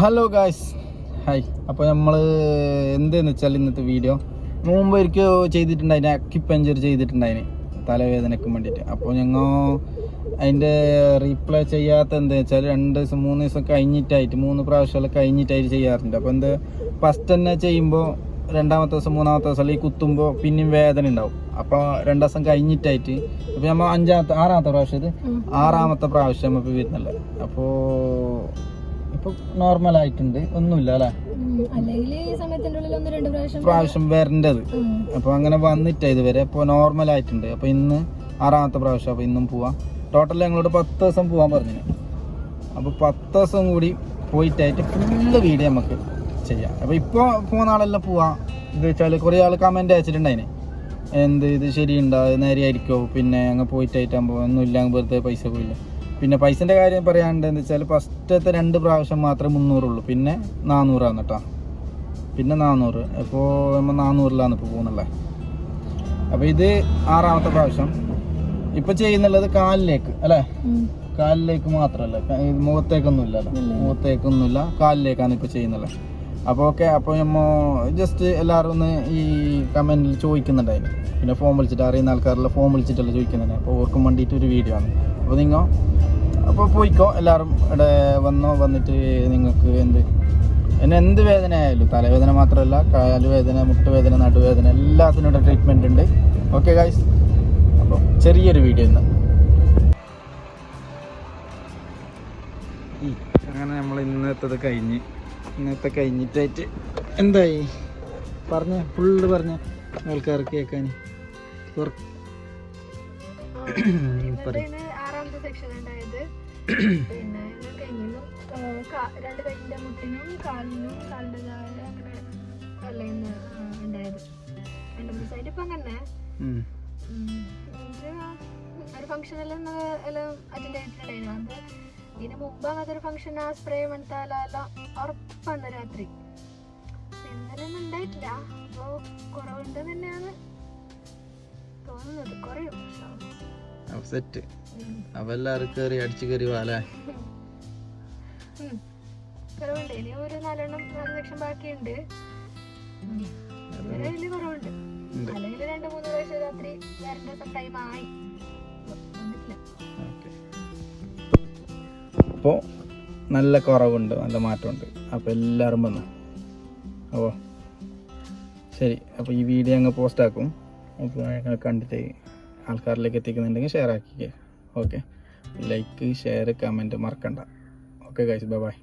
Hello guys hi അപ്പോൾ നമ്മൾ എന്തെന്ന് വെച്ചാൽ ഇന്നത്തെ വീഡിയോ മുമ്പ് ഒരിക്കൽ ചെയ്തിട്ടുണ്ടായിന് അക്യുപഞ്ചർ ചെയ്തിട്ടുണ്ടായിന് തലവേദനയ്ക്ക് വേണ്ടിയിട്ട്. അപ്പോൾ ഞങ്ങൾ അതിന്റെ റീപ്ലേ ചെയ്യാത്ത എന്താ വെച്ചാൽ രണ്ട് ദിവസം മൂന്ന് ദിവസം കഴിഞ്ഞിട്ടായിട്ട് മൂന്ന് പ്രാവശ്യമെല്ലാം കഴിഞ്ഞിട്ടായിട്ട് ചെയ്യാറുണ്ട്. അപ്പോൾ എന്ത് ഫസ്റ്റ് തന്നെ ചെയ്യുമ്പോൾ രണ്ടാമത്തെ ദിവസം മൂന്നാമത്തെ ദിവസം ഈ കുത്തുമ്പോൾ പിന്നെയും വേദന ഉണ്ടാവും. അപ്പോൾ രണ്ട് ദിവസം കഴിഞ്ഞിട്ടായിട്ട് അപ്പോൾ നമ്മൾ അഞ്ചാമത്തെ ആറാമത്തെ പ്രാവശ്യം ഇത്? ആറാമത്തെ പ്രാവശ്യം നമുക്ക് വരുന്നില്ല അപ്പോൾ നോർമൽ ആയിട്ടുണ്ട്. ഒന്നുമില്ല അല്ലേ? ഒന്ന് പ്രാവശ്യം വരേണ്ടത്. അപ്പൊ അങ്ങനെ വന്നിട്ടാ ഇതുവരെ. അപ്പൊ നോർമൽ ആയിട്ടുണ്ട്. അപ്പൊ ഇന്ന് ആറാമത്തെ പ്രാവശ്യം അപ്പൊ ഇന്നും പോവാം. ടോട്ടൽ ഞങ്ങളോട് പത്ത് ദിവസം പോവാൻ പറഞ്ഞു അപ്പൊ പത്ത് ദിവസം കൂടി പോയിട്ടായിട്ട് ഫുള്ള് വീഡിയോ നമുക്ക് ചെയ്യാം. അപ്പൊ ഇപ്പൊ പോകുന്ന ആളെല്ലാം പോവാം. ഇത് വെച്ചാൽ കുറേ ആൾ കമന്റ് അയച്ചിട്ടുണ്ടായിന്. എന്ത് ഇത് ശരിയുണ്ടോ? ഇത് നേരെയായിരിക്കുമോ പിന്നെ അങ്ങ് പോയിട്ടായിട്ടാകുമ്പോൾ ഒന്നുമില്ല അങ്ങ് വെറുതെ പൈസ പോയില്ല? പിന്നെ പൈസന്റെ കാര്യം പറയാണ്ട് എന്ന് വെച്ചാൽ ഫസ്റ്റത്തെ രണ്ട് പ്രാവശ്യം മാത്രമേ മുന്നൂറുള്ളൂ. പിന്നെ നാനൂറാണ് കേട്ടോ പിന്നെ നാനൂറ് ഇപ്പോൾ നമ്മൾ നാനൂറിലാണ് ഇപ്പോൾ പോകുന്നുള്ളത് അപ്പോൾ ഇത് ആറാമത്തെ പ്രാവശ്യം. ഇപ്പം ചെയ്യുന്നുള്ളത് കാലിലേക്ക് അല്ലേ. കാലിലേക്ക് മാത്രമല്ല. ഇത് മുഖത്തേക്കൊന്നുമില്ല. കാലിലേക്കാണ് ഇപ്പോൾ ചെയ്യുന്നത്. അപ്പോൾ ഓക്കെ അപ്പോൾ നമ്മൾ ജസ്റ്റ് എല്ലാവരും ഒന്ന് ഈ കമന്റിൽ ചോദിക്കുന്നുണ്ടായിരുന്നു പിന്നെ ഫോം വിളിച്ചിട്ട് അറിയുന്ന ആൾക്കാരെല്ലാം ഫോം വിളിച്ചിട്ടല്ല ചോദിക്കുന്നുണ്ട് അപ്പോൾ ഓർക്കും വേണ്ടിയിട്ട് ഒരു വീഡിയോ ആണ്. അപ്പോൾ നിങ്ങൾ അപ്പോൾ പോയിക്കോ എല്ലാവരും ഇവിടെ വന്നോ വന്നിട്ട് നിങ്ങൾക്ക് എന്ത്? എന്നെ എന്ത് വേദന ആയാലും തലവേദന മാത്രമല്ല കാലുവേദന മുട്ടുവേദന നടുവേദന എല്ലാത്തിനും ഇവിടെ ട്രീറ്റ്മെന്റ് ഉണ്ട്. ഓക്കെ ഗായ്സ് അപ്പോൾ ചെറിയൊരു വീഡിയോ ഇന്ന്. അങ്ങനെ നമ്മൾ ഇന്നത്തത് കഴിഞ്ഞ്. ഇന്നത്തെ കഴിഞ്ഞിട്ടായിട്ട്. എന്തായി? പറഞ്ഞ ഫുള്ള് പറഞ്ഞ. ആൾക്കാർക്ക് കേൾക്കാൻ പിന്നെ ഇത് കയ്യിനും കാ- രണ്ട് മുട്ടിനും കാലിനും കാലിന്റെ താഴെ അങ്ങനെ അല്ല ഇന്ന് ആ, ഉണ്ടായത്. രണ്ട് മൂന്ന് സൈഡ് ഇപ്പൊ അങ്ങനെ. ഒരു ഫംഗ്ഷൻ എല്ലാം അറ്റൻഡ് ചെയ്തിട്ടുണ്ടായിരുന്നു. അത് ഇതിന് മുമ്പ് അങ്ങനത്തെ ഒരു ഫംഗ്ഷൻ ആ സ്പ്രേ മണത്താലെല്ലാം ഉറപ്പാണ് രാത്രി. ഇന്നലെ ഒന്നും ഉണ്ടായിട്ടില്ല. അപ്പോ കുറവുണ്ട് തന്നെയാണ് തോന്നുന്നത്. കുറയും. സെറ്റ് എല്ലാവരും കയറി അടിച്ച് കയറി വാലേ. കുറവുണ്ട്. ഇനി ഒരു നാലെണ്ണം നാല് ലക്ഷം ബാക്കിയുണ്ട്. കുറവുണ്ട്. അല്ലെങ്കിൽ രണ്ട് മൂന്ന് പ്രാവശ്യം രാത്രി വരേണ്ട ടൈം ആയി. അപ്പോൾ നല്ല കുറവുണ്ട് നല്ല മാറ്റമുണ്ട്. അപ്പോൾ എല്ലാവരും വന്നു. അപ്പോൾ ശരി അപ്പോൾ ഈ വീഡിയോ അങ്ങ് പോസ്റ്റാക്കും അപ്പോൾ ഞങ്ങൾ കണ്ടിട്ട് ആൾക്കാരിലേക്ക് എത്തിക്കുന്നുണ്ടെങ്കിൽ ഷെയർ ആക്കിക്കേ. ഓക്കെ ലൈക്ക് ഷെയർ കമന്റ് മറക്കണ്ട. Okay guys bye bye